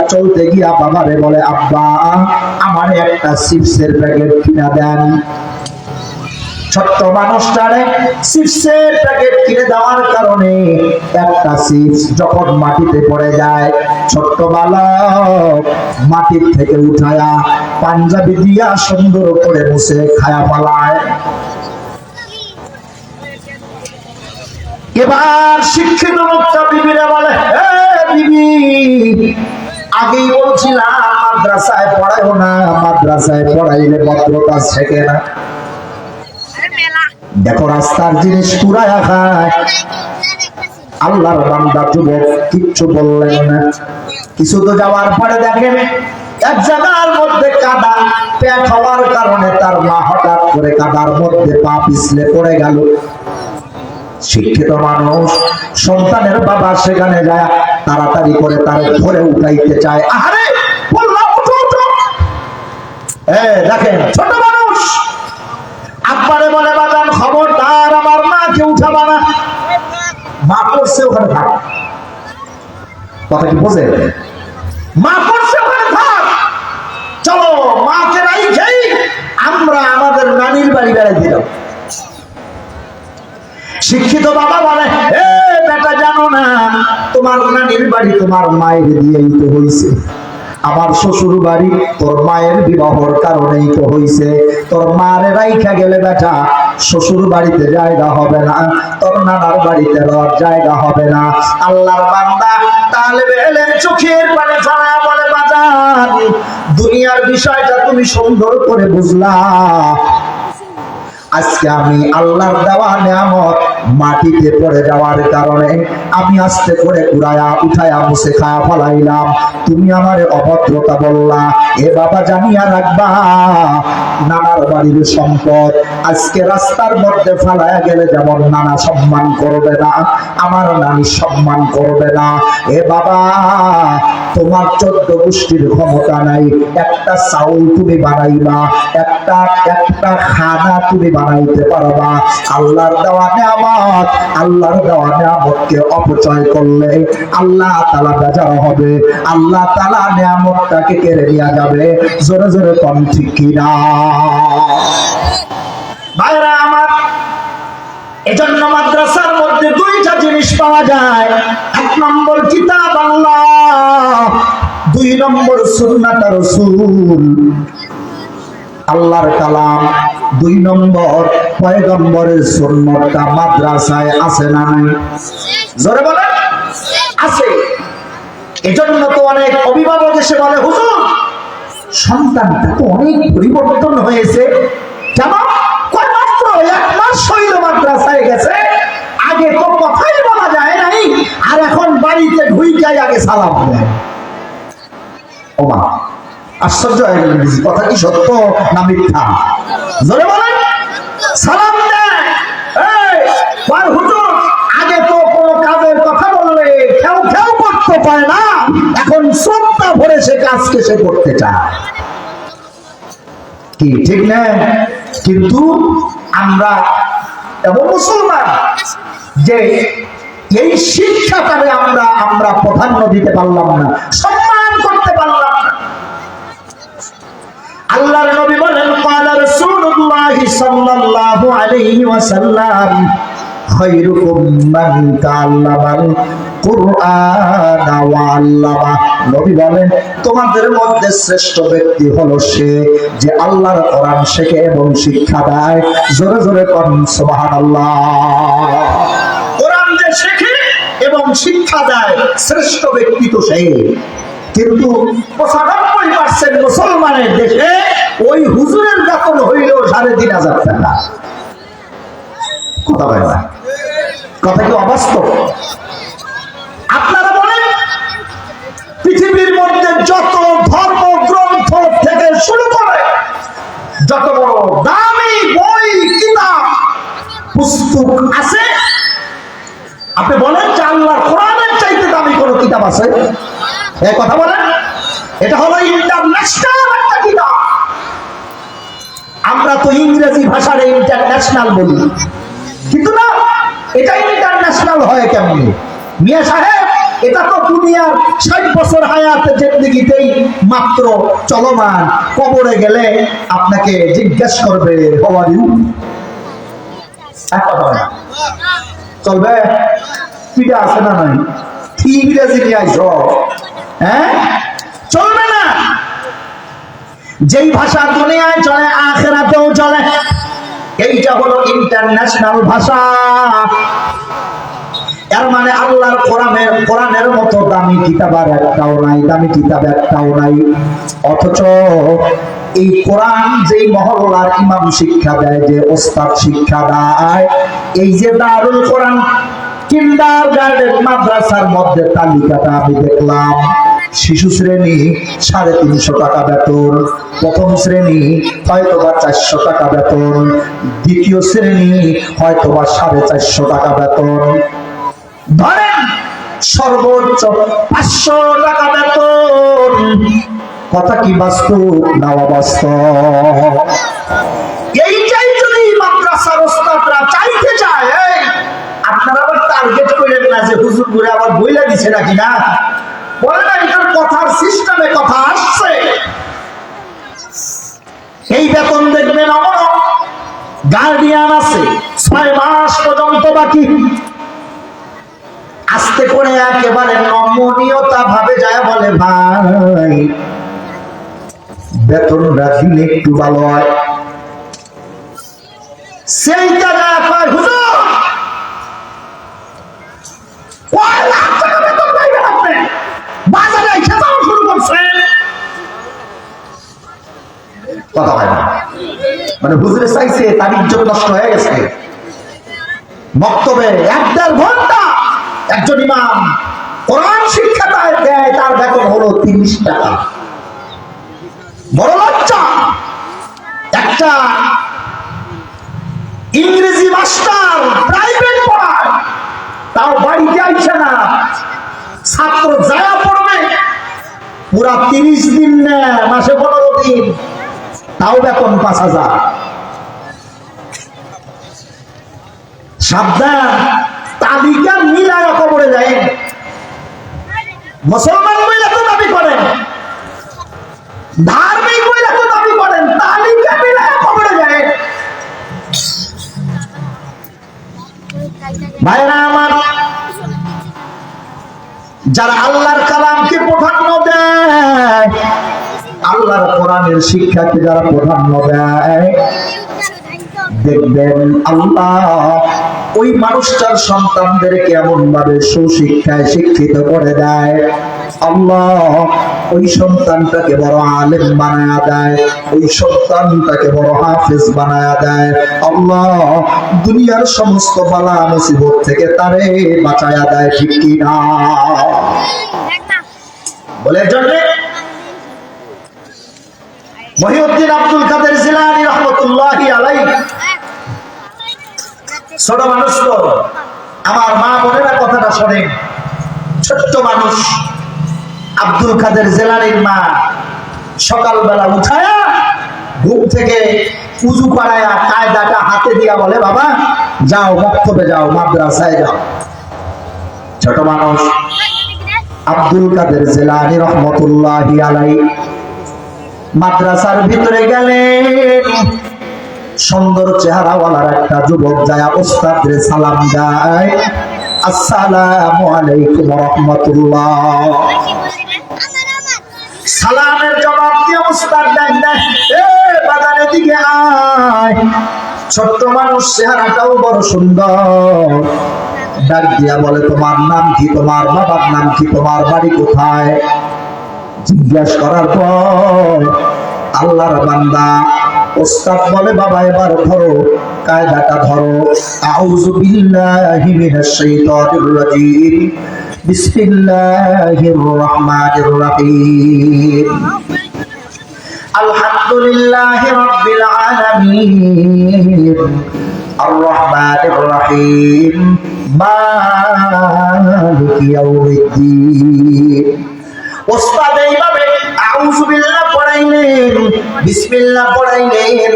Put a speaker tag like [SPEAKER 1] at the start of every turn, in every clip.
[SPEAKER 1] চলতে গিয়া বাবারে বলে, আব্বা, আমার একটা চিপসের প্যাকেট কিনা দেন। ছোট্ট মানুষটারে চিপসের প্যাকেট কিনে দেওয়ার কারণে একটা চিপস যখন মাটিতে পড়ে যায়, ছোট্ট বালক মাটির থেকে উঠায়া পাঞ্জাবি দিয়া সুন্দর করে মুছে খায়া পালায় এবার শিক্ষিত লোকটা বিবিরে বলে "এ বিবি বলছিলাম, মাদ্রাসায় পড়াইও না, মাদ্রাসায় পড়াইলে ভদ্রতা শেখে না। দেখো, রাস্তার জিনিস পুরায়া খায়। আল্লাহর বান্দা যুবক, কিচ্ছু বললেন না। কিছু তো যাওয়ার পরে দেখেন, এক জায়গার মধ্যে কাদা, পেট হওয়ার কারণে তার মা হঠাৎ করে কাদার মধ্যে পা পিছলে পড়ে গেল। শিক্ষিত মানুষ, সন্তানের বাবা সেখানে যায় তাড়াতাড়ি করে তার ধরে উঠাইতে চায়। এ, দেখেন, ছোট মানুষ। বলে, বাজান আমার উঠাবা না। মা করছে ওখানে থাক। কথা কি বোঝে মা করছে ওখানে থাক। চলো আমরা আমাদের নানির বাড়ি বেড়াই দিলাম শিক্ষিত বাবা বলে তোমার নানির বাড়ি তোমার মায়ের দিয়েই তো হইছে। আমার শ্বশুর বাড়ি তোর মায়ের বিবাহর কারণেই তো হইছে। তোর মারে রাইখা গেলে বেটা শ্বশুর বাড়িতে জায়গা হবে না, তোর নানার বাড়িতে রর জায়গা হবে না। আল্লাহর বান্দা, তাহলে এলেন চোখের পানি ফানা বলে বাজার। দুনিয়ার বিষয়টা তুমি সুন্দর করে বুঝলা। আজকে আমি আল্লাহর দেওয়া নিয়ামত মাটিতে পড়ে যাওয়ার কারণে আমি আস্তে করে উড়ায়া উঠায়া মুছে খাওয়া ফলাইলাম। তুমি আমারে অভদ্রতা বললা, এ বাবা জানিয়া রাখবা, নানার বাড়ির সম্পদ আজকে রাস্তার মধ্যে ফালায়া গেলে যেমন নানা সম্মান করবে না, আমার নানি সম্মান করবে না। এ বাবা, তোমার চোদ্দ গোষ্ঠীর ক্ষমতা নাই, একটা চাউল তুমি বানাইবা, একটা একটা খানা তুমি বানাইতে পারবা। আল্লাহর দেওয়া নিয়ামত, আল্লাহর দেওয়া নিয়ামতকে অপচয় করলে আল্লাহ তালা বেজার হবে। আল্লাহ তালা নিয়ামতটাকে কেড়ে নেওয়া যাবে। জোরে জোরে কম ঠিক কিনা ভাইরা আমার, এজন্য মাদ্রাসার মধ্যে দুইটা জিনিস পাওয়া যায়। এক নম্বর কিতাব আল্লাহ, দুই নম্বর সুন্নাত রাসূল। আল্লাহর কালাম। দুই নম্বর, পয়গম্বরের সুন্নতটা মাদ্রাসায় আছে না নাই? জোরে বলে আছে। এজন্য তো অনেক অভিভাবক এসে বলে, হুজুর, সন্তানটা তো অনেক পরিবর্তন হয়েছে। কেমন মাত্র এক মাস শৈল মাদ্রাসায় গেছে, আগে তো কথাই বলা যায় নাই, আর এখন বাড়িতে ঢুইকাই আগে সালাম দেয়। ও আশ্চর্য হয়ে গেল বুঝি। কথা কি সত্য না মিথ্যা? জোরে বলেন। সালাম কিন্তু আমরা এবং যে এই আমরা আমরা প্রাধান্য দিতে পারলাম না। সম্মান করতে আল্লাহর নবী বলেন ক্বালা রাসূলুল্লাহি সাল্লাল্লাহু আলাইহি ওয়াসাল্লাম, খায়রুকুম মান তাআল্লামাল কুরআন ওয়া আল্লামা। নবী বলেন, তোমাদের মধ্যে শ্রেষ্ঠ ব্যক্তি হলো সে যে আল্লাহর কোরআন শেখে এবং শিক্ষা দেয়। জোরে জোরে কন, সুবহানাল্লাহ। কোরআন যে শেখে এবং শিক্ষা দেয়, শ্রেষ্ঠ ব্যক্তি তো সেই। কিন্তু পঁচানব্বই পার্সেন্ট মুসলমানের দেশে ওই হুজুরের বেতন হইল সাড়ে তিন হাজার টাকা। কথা বলে না? কথা কি অবাস্তব? আপনারা বলেন, পৃথিবীর মধ্যে যত ধর্ম গ্রন্থ থেকে শুরু করে যত বড় দামি বই, কিতাব, পুস্তক আছে, আপনি বলেন যে আল্লাহর কোরআনের চাইতে দামি কোনো কিতাব আছে? কথা বলেন এটা হলো ইন্টারন্যাশনাল একটা কিতাব। আমরা তো ইংরেজি ভাষার ইন্টারন্যাশনাল বলি। কিন্তু না, এটা ইন্টারন্যাশনাল হয় কেমন? মিয়া সাহেব, এটা তো দুনিয়ার ষাট বছর হায়াতে মাত্র চলমান, কবরে গেলে আপনাকে জিজ্ঞেস করবে হওয়ার ইউ চলবে? পিঠে আছে না নাই? ইংরেজি নিয়ে আইস। হ্যাঁ? চলবে না। যেই ভাষা দুনিয়ায় চলে, আখেরাতেও চলে। এইটা হলো ইন্টারন্যাশনাল ভাষা। এর মানে আল্লাহর কোরআনের কোরআনের মতো দামি কিতাব আর একটাও নাই, দামি কিতাব একটাও নাই। অথচ এই কোরআন যেই মহল্লার ইমাম শিক্ষা দেয়, যে ওস্তাদ শিক্ষা দেয়, এই যে দারুল কোরআন কিন্ডার গার্ডেন মাদ্রাসার মধ্যে তালিকাটা আমি দেখলাম। শিশু শ্রেণি সাড়ে তিনশো টাকা বেতন, প্রথম শ্রেণি হয়তো বা চারশো টাকা বেতন, দ্বিতীয় শ্রেণি হয়তো বা সাড়ে চারশো টাকা বেতন। ধরেন সর্বোচ্চ পাঁচশো টাকা বেতন। কথা কি বাস্তব না অবাস্তব এইটাই যদি মাদ্রাসার ওস্তাদরা চাইতে চায় আপনারা আবার টার্গেট করলেন না যে হুজুর করে আবার বইলা দিছে নাকি না? বলে না এটার কথার সিস্টেমে কথা আসছে। এই বেতন দেখবেন আমার গার্ডিয়ান আছে, ছয় মাস পর্যন্ত বাকি। আস্তে করে একেবারে নমনীয়তা ভাবে যায় বলে, ভাই, বেতনটা দিলে একটু ভালো হয়। সেই জায়গায় কয়, হুজুর কথা হয় না। মানে হুজুরে চাইছে, তার ইজ্জত নষ্ট হয়ে গেছে। বক্তব্যে এক দেড় ঘণ্টা একজন ইমাম কোরআন শিক্ষা তার দেয়, তার বেতন হলো তিরিশ টাকা। বড় লজ্জা। একটা ইংরেজি মাস্টার প্রাইভেট পড়ায় তাও বাড়িতে আইছে না। ছাত্র যায়া পড়বে, পুরা তিরিশ দিন নেয়, মাসে পনেরো দিন। তাও বেতন পাঁচ হাজার। সাবধান তালিকা মিলায় কবরে যায়। মুসলমান বইলে তো দাবি করেন। ধার্মিক বইলে তো দাবি করেন তালিকা মিলায় কবরে যায়। ভাইরা আমার, যারা আল্লাহর কালামকে প্রাধান্য দেয় আল্লাহর কোরআনের শিক্ষাকে যারা প্রাধান্য দেয় দেখবেন আল্লাহ ওই মানুষটার সন্তানদেরকে এমন ভাবে সুশিক্ষায় শিক্ষিত করে দেয়। আল্লাহ ওই সন্তানটাকে বড় আলেম বানায়া দেয়, ওই সন্তানটাকে বড় হাফেজ বানায়া দেয়। আল্লাহ দুনিয়ার সমস্ত বালা মুসিবত থেকে তারে বাঁচায়া দেয়, ঠিক কিনা? বলে জন্য মহিউদ্দিন আব্দুল কাদের জিলানী রহমতুল্লাহি আলাই ছোট মানুষ তো, আমার মা বোনেরা কথাটা শোনেন। ছোট্ট মানুষ, আব্দুল কাদের জেলানির মা সকালবেলা উঠায়া ঘুম থেকে উজু করায়া কায়দাটা হাতে দিয়া বলে, বাবা, যাও বক্তব্যে যাও, মাদ্রাসায় যাও। ছোট মানুষ, আব্দুল কাদের জেলানি রহমতুল্লাহি আলাই মাদ্রাসার ভিতরে গেলেন সুন্দর চেহারাওয়ালার একটা যুবক যায়, ওস্তাদরে সালাম দেয়। আসসালামু আলাইকুম রহমতুল্লাহ। সালামের জবাব দিয়ে ওস্তাদ এ বাজারের দিকে আয়। ছোট্ট মানুষ, চেহারাটাও বড় সুন্দর। ডাক দিয়া বলে, তোমার নাম কি? তোমার বাবার নাম কি? তোমার বাড়ি কোথায়? জিজ্ঞাসা করার পর আল্লাহর বান্দা ওস্তাদ বলে, বাবা, এবার ধরো, কায়দাটা ধরো। আউযু বিল্লাহি মিনাশ শাইতানির রাজিম। বিসমিল্লাহির রহমানির রহিম। আলহামদুলিল্লাহি রাব্বিল আলামিন। আর রহমানির রহিম। মালিকি ইয়াউমিদ্দিন। ওস্তাদ এইভাবে পড়াইলেন। বিসমিল্লাহ পড়াইলেন।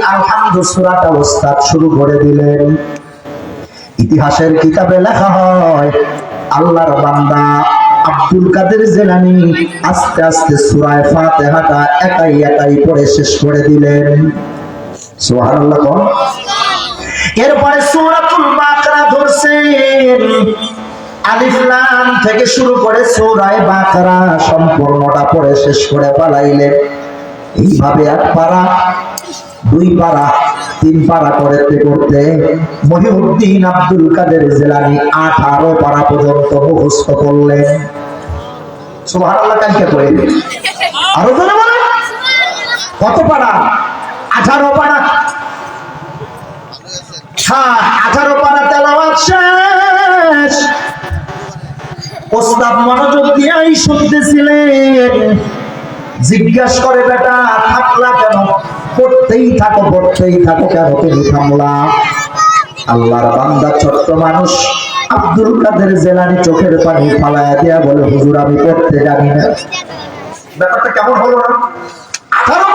[SPEAKER 1] সূরাটা ওস্তাদ শুরু করে দিলেন। ইতিহাসের কিতাবে লেখা হয়, আল্লাহর বান্দা আব্দুল কাদের জেলানি আস্তে আস্তে সুরায় ফাতেহাটা একাই একাই পড়ে শেষ করে দিলেন। সুবহানাল্লাহ এরপরে সূরাতুল বাকরা ধরছেন। আলিফ লাম থেকে শুরু করে সূরায়ে বাকরা সম্পূর্ণটা পড়ে শেষ করে পালাইলেন এইভাবে এক পারা দুই পারা তিন পারা করতে করতে মহিউদ্দিন আব্দুল কাদের জেলানি আঠারো পারা পর্যন্ত মুখস্থ করলেন। সুবহানাল্লাহ, কালকে করে আরও জোরে বলেন। কত পারা আঠারো পাড়া। হ্যাঁ আঠারো পারা তেলাওয়াত শেষ। ওস্তাদ মনোযোগ দিয়েই শুনতেছিলেন। জিজ্ঞাসা করে, বেটা, থাকলা কেন? পড়তেই থাকো পড়তেই থাকো কেন? তুমি থামলা। আল্লাহর বান্দা, ছোট্ট মানুষ, আব্দুল কাদের জেলানি চোখের পানি ফালায়া দেয়া বলে, হুজুর, আমি পড়তে জানি না। ব্যাপারটা কেমন হলো না? আঠারো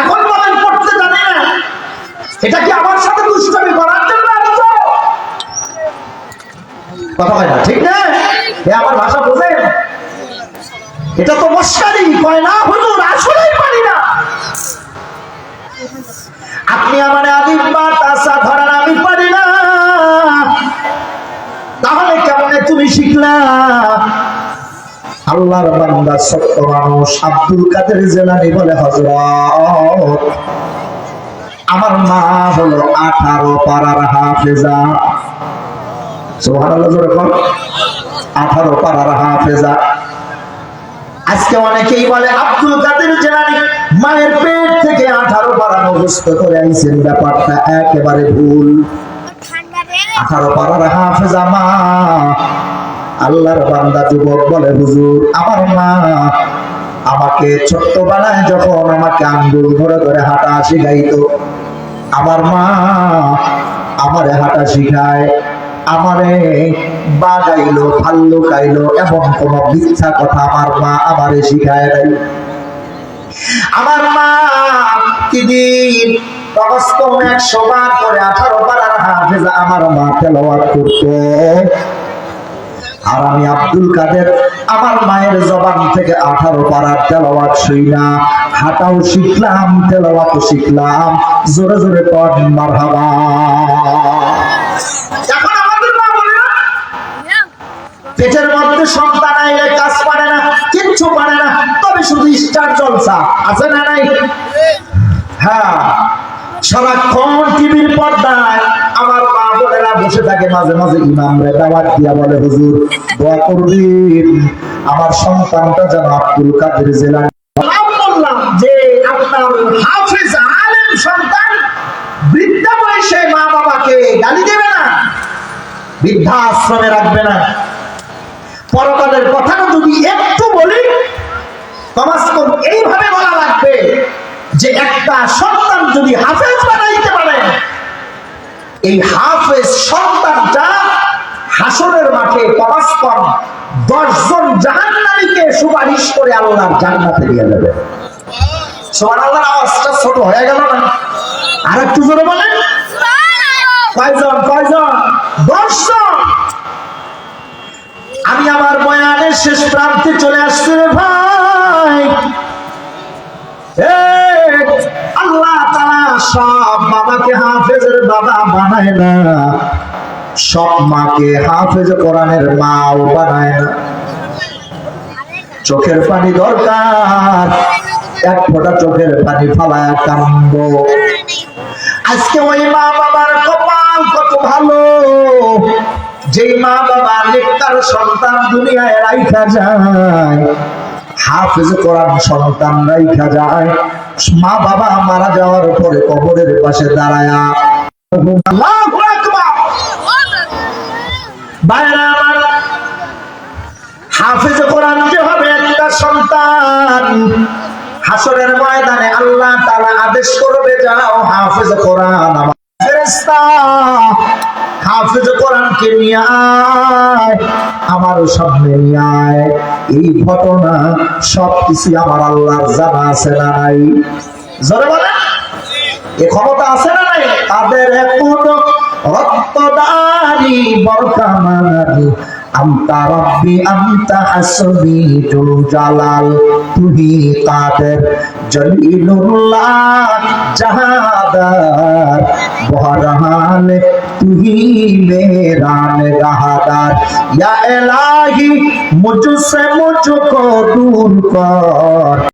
[SPEAKER 1] এখন বলেন পড়তে জানি না। এটা কি আমার সাথে দুষ্টামি করার জন্য? কথা হয় না, ঠিক না? আমার ভাষা বোঝেন? এটা তো মস্কারি, কয় না হুজুর, আসলেই পারি না। আপনি আমার আদিম বা তাসা ধরার আমি পারি না। তাহলে কেমনে তুমি শিখলা? আল্লাহর বান্দা সত্য মানুষ, আব্দুল কাদের জেলানি বলে হজরত আমার মা হলো আঠারো পাড়ার হাফেজা। জোরে কর আঠারো পাড়ার হাফেজা। আজকে অনেকেই বলে, আব্দুল কাদের জেলানি মায়ের পেট থেকে আঠারো পাড়া মুখস্থ করে আইছেন। ব্যাপারটা একেবারে ভুল। আঠারো পাড়ার হাফেজা মা, আল্লাহর বান্দা যুবক বলে, হুজুর, আমার মা আমাকে ছোট্টবেলায় যখন আমাকে আঙ্গুল ধরে ধরে হাঁটা শিখাইতো, আমার মা আমারে হাঁটা শিখায়, আমারে বাগাইলো এবং কোন মিথ্যা কথা আমার মা আমারে শিখায় নাই। আমার মা আমি আব্দুল কাদের, আমার মায়ের জবান থেকে আঠারো পারার তেলাওয়াত শুই না। হাঁটাও শিখলাম তেলাওয়াত শিখলাম। জোরে জোরে পড়, মারহাবা। পেটের মধ্যে সন্তান আইলে কাজ পারে না, কিচ্ছু পারে না, তবে শুধু স্টার জলসা, আছে না নাই? হ্যাঁ সারাক্ষণ টিভির পর্দায় আমার মা বোনেরা বসে থাকে, মাঝে মাঝে দাওয়াত দিয়া বলে, হুজুর, দোয়া করবেন, আমার সন্তানটা যেন আব্দুল কাদের আমি বললাম যে আপনার আলেম সন্তান, বৃদ্ধা বয়সে মা বাবাকে গালি দেবে না, বৃদ্ধাশ্রমে রাখবে না। পরকালের কথা যদি একটু বলি কমাস কম এইভাবে বলা লাগবে যে একটা সন্তান যদি হাফেজ বানাইতে পারে এই হাফেজ সন্তানটা হাসরের মাঠে কমাস কম দশজন জাহান্নামীকে সুপারিশ করে আল্লাহর জান্নাতে দিয়ে দেবে। সোমান আল্লাহর আওয়াজটা ছোট হয়ে গেল না? আর একটু জোরে বলেন। কয়জন কয়জন? দশজন। আমি আমার বয়ানের শেষ প্রান্তে চলে আসছি রে ভাই। আল্লাহ তাআলা সব বাবাকে হাফেজের বাবা বানায় না। সব মাকে হাফেজ কোরআনের মাও বানায় না। চোখের পানি দরকার। এক ফোঁটা চোখের পানি ফালায় কান্দ আজকে ওই মা বাবার কপাল কত ভালো। যেই মা বাবা নেককার সন্তান দুনিয়ায় রাইখা যায়, হাফেজ কোরআন সন্তান রাইখা যায়। মা বাবা মারা যাওয়ার পরে কবরের পাশে দাঁড়ায়া। হাফেজ হবে একটা সন্তান, হাসরের ময়দানে আল্লাহ তাআলা আদেশ করবে, যাও হাফেজ কোরআন আমার হাফেজ কোরআনকে নিয়ে আমার সামনে নিয়ে আয়। এই ঘটনা সব কিছু আমার আল্লাহর জানা আছে না নাই। জোরে বলে এ ক্ষমতা আছে না নাই? তাদের এখন আন্তা রব্বি, আন্তা হাসবি, জুল জালাল, তুহি কাদের, জলিলুল্লাহ, জাহাদার, বহরহান, তুহি মেরান রাহাদার ইয়া এলাহি, মুঝসে মুঝকো দূর কর